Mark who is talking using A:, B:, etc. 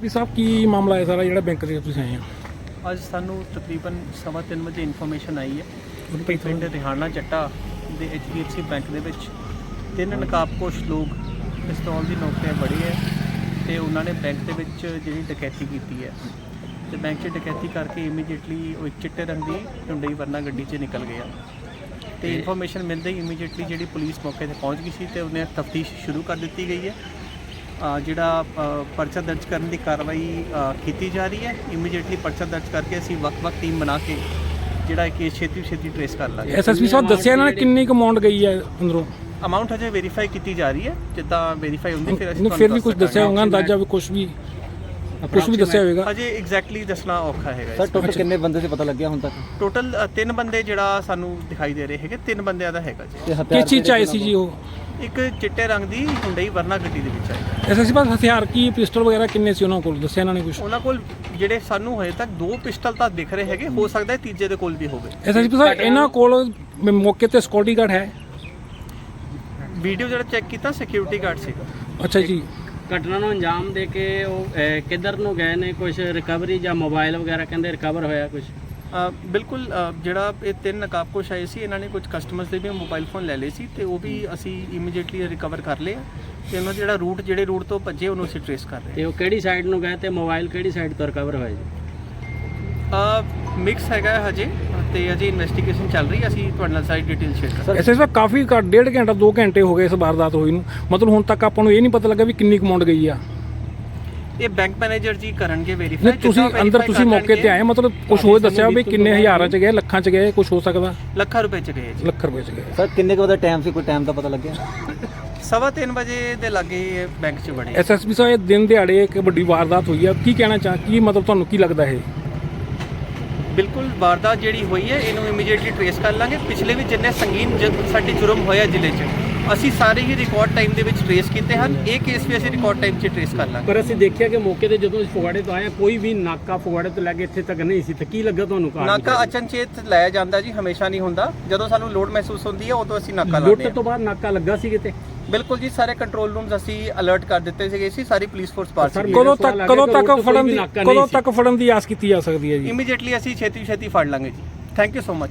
A: SP ਸਾਹਿਬ ਕੀ ਮਾਮਲਾ ਹੈ ਸਾਰਾ ਜਿਹੜਾ ਬੈਂਕ ਦੇ ਤੁਸੀਂ ਆਏ ਆ
B: ਅੱਜ ਸਾਨੂੰ ਤਕਰੀਬਨ ਸਵਾ ਤਿੰਨ ਵਜੇ ਇਨਫੋਰਮੇਸ਼ਨ ਆਈ ਹੈ ਕਿ ਪਿੰਡ ਰਿਹਾਨਾ ਚੱਟਾ ਦੇ HDFC ਬੈਂਕ ਦੇ ਵਿੱਚ ਤਿੰਨ ਨਕਾਬਪੋਸ਼ ਲੋਕ ਪਿਸਤੌਲ ਦੀ ਨੋਕ ਤੇ ਬੜੇ ਹੈ ਤੇ ਉਹਨਾਂ ਨੇ ਬੈਂਕ ਦੇ ਵਿੱਚ ਜਿਹੜੀ ਡਕੈਤੀ ਕੀਤੀ ਹੈ। ਤੇ ਬੈਂਕ 'ਚ ਡਕੈਤੀ ਕਰਕੇ ਇਮੀਡੀਏਟਲੀ ਉਹ ਇੱਕ ਚਿੱਟੇ ਰੰਗ ਦੀ ਟੁੰਡਈ ਵਰਨਾ ਗੱਡੀ 'ਚ ਨਿਕਲ ਗਿਆ। ਤੇ ਇਨਫੋਰਮੇਸ਼ਨ ਮਿਲਦੇ ਹੀ ਇਮੀਡੀਏਟਲੀ ਜਿਹੜੀ ਪੁਲਿਸ ਮੌਕੇ ਤੇ ਪਹੁੰਚ ਗਈ ਸੀ ਤੇ ਉਹਨੇ ਤਫਤੀਸ਼ ਸ਼ੁਰੂ ਕਰ ਦਿੱਤੀ ਗਈ ਹੈ। ਜਿਹੜਾ ਪਰਚਾ ਦਰਜ ਕਰਨ ਦੀ ਕਾਰਵਾਈ ਕੀਤੀ ਜਾ ਰਹੀ ਹੈ। ਇਮੀਡੀਏਟਲੀ ਪਰਚਾ ਦਰਜ ਕਰਕੇ ਅਸੀਂ ਵੱਖ-ਵੱਖ ਟੀਮ ਬਣਾ ਕੇ ਜਿਹੜਾ ਇਹ ਕੇਸ ਛੇਤੀ ਛੇਤੀ ਟ੍ਰੇਸ ਕਰ ਲਾਂਗੇ।
A: ਐਸਐਸਪੀ ਸਾਹਿਬ ਦੱਸਿਆ ਇਹਨਾਂ ਨੇ ਕਿੰਨੀ ਕੁ ਅਮਾਉਂਟ ਗਈ ਹੈ ਅੰਦਰੋਂ?
B: ਅਮਾਉਂਟ ਹਜੇ ਵੈਰੀਫਾਈ ਕੀਤੀ ਜਾ ਰਹੀ ਹੈ। ਜਿੱਦਾਂ ਵੈਰੀਫਾਈ ਹੁੰਦੀ ਫਿਰ ਅਸੀਂ
A: ਫਿਰ ਵੀ ਕੁਝ
B: ਦੱਸ
A: ਦੱਸਿਆ ਹੋਊਗਾ ਅੰਦਾਜ਼ਾ ਵੀ ਕੁਝ ਵੀ ਕੁਝ ਵੀ ਦੱਸਿਆ ਹੋਵੇਗਾ।
B: ਹਜੇ ਐਗਜ਼ੈਕਟਲੀ ਦੱਸਣਾ ਔਖਾ ਹੈਗਾ
C: ਸਰ ਟੋਟਲ ਕਿੰਨੇ ਬੰਦੇ ਸੀ ਪਤਾ ਲੱਗਿਆ ਹੁਣ ਤੱਕ?
B: ਟੋਟਲ ਤਿੰਨ ਬੰਦੇ ਜਿਹੜਾ ਸਾਨੂੰ ਦਿਖਾਈ ਦੇ ਰਹੇ ਹੈਗੇ ਤਿੰਨ ਬੰਦਿਆਂ ਦਾ ਹੈਗਾ ਜੀ।
C: ਤੇ
A: ਕਿਸ ਚੀਜ਼ ਚ ਆਏ ਸੀ ਜੀ ਉਹ?
B: ਇੱਕ ਚਿੱਟੇ ਰੰਗ ਦੀ ਹੁੰਡਈ ਵਰਨਾ ਗੱਡੀ ਦੇ ਵਿੱਚ ਆਈ
A: ਐਸਐਸਪੀ ਸਾਹਿਬ ਹਥਿਆਰ ਕੀ ਪਿਸਟਲ ਵਗੈਰਾ ਕਿੰਨੇ ਸੀ ਉਹਨਾਂ ਕੋਲ? ਦੱਸਿਆ ਇਹਨਾਂ ਨੇ ਕੁਝ
B: ਉਹਨਾਂ ਕੋਲ ਜਿਹੜੇ ਸਾਨੂੰ ਹਜੇ ਤੱਕ ਦੋ ਪਿਸਟਲ ਤਾਂ ਦਿਖ ਰਹੇ ਹੈਗੇ ਹੋ ਸਕਦਾ ਹੈ ਤੀਜੇ ਦੇ ਕੋਲ ਵੀ ਹੋਵੇ।
A: ਐਸਐਸਪੀ ਸਾਹਿਬ ਇਹਨਾਂ ਕੋਲ ਮੌਕੇ ਤੇ ਸਿਕਿਉਰਿਟੀ ਗਾਰਡ ਹੈ?
B: ਵੀਡੀਓ ਜਿਹੜਾ ਚੈੱਕ ਕੀਤਾ ਸਿਕਿਉਰਿਟੀ ਗਾਰਡ ਸੀਗਾ।
A: ਅੱਛਾ ਜੀ।
D: ਘਟਨਾ ਨੂੰ ਅੰਜਾਮ ਦੇ ਕੇ ਉਹ ਅਹ, ਕਿੱਧਰ ਨੂੰ ਗਏ ਨੇ? ਕੁਝ ਰਿਕਵਰੀ ਜਾਂ ਮੋਬਾਈਲ ਵਗੈਰਾ ਕਹਿੰਦੇ ਰਿਕਵਰ ਹੋਇਆ ਕੁਝ
B: ਅ, ਬਿਲਕੁਲ ਅ, ਜਿਹੜਾ ਇਹ ਤਿੰਨ ਨਕਾਬਪੋਸ਼ ਆਏ ਸੀ ਇਹਨਾਂ ਨੇ ਕੁਝ ਕਸਟਮਰਸ ਦੇ ਵੀ ਮੋਬਾਈਲ ਫੋਨ ਲੈ ਲਏ ਸੀ ਤੇ ਉਹ ਵੀ ਅਸੀਂ ਇਮੀਡੀਏਟਲੀ ਰਿਕਵਰ ਕਰ ਲਏ ਆ। ਤੇ ਉਹਨਾਂ ਦਾ ਜਿਹੜਾ ਰੂਟ ਜਿਹੜੇ ਰੂਟ ਤੋਂ ਭੱਜੇ ਉਹਨੂੰ ਅਸੀਂ ਟ੍ਰੇਸ ਕਰ ਰਹੇ
D: ਤੇ ਉਹ ਕਿਹੜੀ ਸਾਈਡ ਨੂੰ ਗਏ ਤੇ ਮੋਬਾਈਲ ਕਿਹੜੀ ਸਾਈਡ ਤੋਂ ਰਿਕਵਰ ਹੋਇਆ ਜੀ?
B: ਆ ਮਿਕਸ ਹੈਗਾ ਹੈ ਹਜੇ ਤੇ ਅਜੇ ਇਨਵੈਸਟੀਗੇਸ਼ਨ ਚੱਲ ਰਹੀ ਹੈ। ਅਸੀਂ ਤੁਹਾਡੇ ਨਾਲ ਸਾਰੀ ਡਿਟੇਲ ਸ਼ੇਅਰ ਕਰਾਂਗੇ।
A: ਐਸਐਸਪੀ ਸਾਹਿਬ ਕਾਫੀ ਘੱਟ ਡੇਢ ਘੰਟਾ 2 ਘੰਟੇ ਹੋ ਗਏ ਇਸ ਵਾਰਦਾਤ ਹੋਈ ਨੂੰ। ਮਤਲਬ ਹੁਣ ਤੱਕ ਆਪਾਂ ਨੂੰ ਇਹ ਨਹੀਂ ਪਤਾ ਲੱਗਾ ਵੀ ਕਿੰਨੀ ਅਮਾਉਂਟ ਗਈ ਆ।
B: ਇਹ ਬੈਂਕ ਮੈਨੇਜਰ ਜੀ ਕਰਨਗੇ
A: ਨਹੀਂ
B: ਵੈਰੀਫਾਈ
A: ਤੁਸੀਂ ਅੰਦਰ ਤੁਸੀਂ ਮੌਕੇ ਤੇ ਆਏ ਮਤਲਬ ਕੁਝ ਹੋਰ ਦੱਸਿਆ ਵੀ ਕਿੰਨੇ ਹਜ਼ਾਰਾਂ ਚ ਗਏ ਲੱਖਾਂ ਚ ਗਏ ਕੁਝ ਹੋ ਸਕਦਾ?
B: ਲੱਖਾਂ ਰੁਪਏ ਚ ਗਏ ਜੀ।
A: ਲੱਖ ਰੁਪਏ ਚ ਗਏ।
C: ਸਰ ਕਿੰਨੇ ਕੁ ਵਜੇ ਟਾਈਮ ਸੀ ਕੋਈ ਟਾਈਮ ਦਾ ਪਤਾ ਲੱਗਿਆ?
B: ਸਵਾ ਵਜੇ ਦੇ ਲਾਗੇ ਇਹ ਬੈਂਕ ਚ ਬੜੇ
A: ਐਸਐਸਪੀ ਸਾਹਿਬ ਇਹ ਦਿਨ ਦਿਹਾੜੇ ਇੱਕ ਵੱਡੀ ਵਾਰਦਾਤ ਹੋਈ ਆ। ਕੀ ਕਹਿਣਾ ਚਾਹ ਕੀ ਮਤਲਬ ਤੁਹਾਨੂੰ ਕੀ ਲੱਗਦਾ ਇਹ?
B: ਬਿਲਕੁਲ ਵਾਰਦਾਤ ਜਿਹੜੀ ਹੋਈ ਹੈ ਇਹਨੂੰ ਇਮੀਡੀਏਟਲੀ ਟ੍ਰੇਸ ਕਰ ਲਾਂਗੇ। ਪਿਛਲੇ ਵੀ ਜਿੰਨੇ ਸੰਗੀਨ ਜ- ਸਾਡੇ ਜੁਰਮ ਹੋਇਆ ਜ਼ਿਲ੍ਹੇ 'ਚ ਅਸੀਂ ਸਾਰੇ ਹੀ ਰਿਕਾਰਡ ਟਾਈਮ ਦੇ ਵਿੱਚ ਟ੍ਰੇਸ ਕੀਤੇ ਹਨ। ਇਹ ਕੇਸ ਵੀ ਅਸੀਂ ਰਿਕਾਰਡ ਟਾਈਮ 'ਚ ਟ੍ਰੇਸ ਕਰ ਲਾਂਗੇ।
D: ਪਰ ਅਸੀਂ ਦੇਖਿਆ ਕਿ ਮੌਕੇ ਤੇ ਜਦੋਂ ਅਸੀਂ ਫਗਵਾੜੇ ਤੋਂ ਆਏ ਕੋਈ ਵੀ ਨਾਕਾ ਫਗਵਾੜੇ ਤੋਂ ਲੈ ਕੇ ਇੱਥੇ ਤੱਕ ਨਹੀਂ ਸੀ। ਤੇ ਕੀ ਲੱਗਾ ਤੁਹਾਨੂੰ ਕਾਰ
B: ਨਾਕਾ ਅਚਨਚੇਤ ਲਾਇਆ ਜਾਂਦਾ ਜੀ ਹਮੇਸ਼ਾ ਨਹੀਂ ਹੁੰਦਾ। ਜਦੋਂ ਸਾਨੂੰ ਲੋਡ ਮਹਿਸੂਸ ਹੁੰਦੀ ਹੈ ਉਦੋਂ ਅਸੀਂ ਨਾਕਾ ਲਾਉਂਦੇ
D: ਲੁੱਟ
B: ਹਾਂ।
D: ਤੋਂ ਬਾਅਦ ਨਾਕਾ ਲੱਗਾ ਸੀ ਕਿਤੇ?
B: ਬਿਲਕੁਲ ਜੀ ਸਾਰੇ ਕੰਟਰੋਲ ਰੂਮਸ ਅਸੀਂ ਅਲਰਟ ਕਰ ਦਿੱਤੇ ਸੀਗੇ ਸੀ ਸਾਰੀ ਪੁਲਿਸ ਫੋਰਸ ਸੀ
A: ਕਦੋਂ ਤੱਕ ਕਦੋਂ ਤੱਕ ਫੜਨ ਦੀ ਕਦੋਂ। ਤੱਕ ਫੜਨ ਦੀ ਆਸ ਕੀਤੀ ਜਾ ਸਕਦੀ ਹੈ ਜੀ?
B: ਇਮੀਡੀਏਟਲੀ ਅਸੀਂ ਛੇਤੀ ਛੇਤੀ ਫੜ ਲਾਂਗੇ ਜੀ। Thank you so much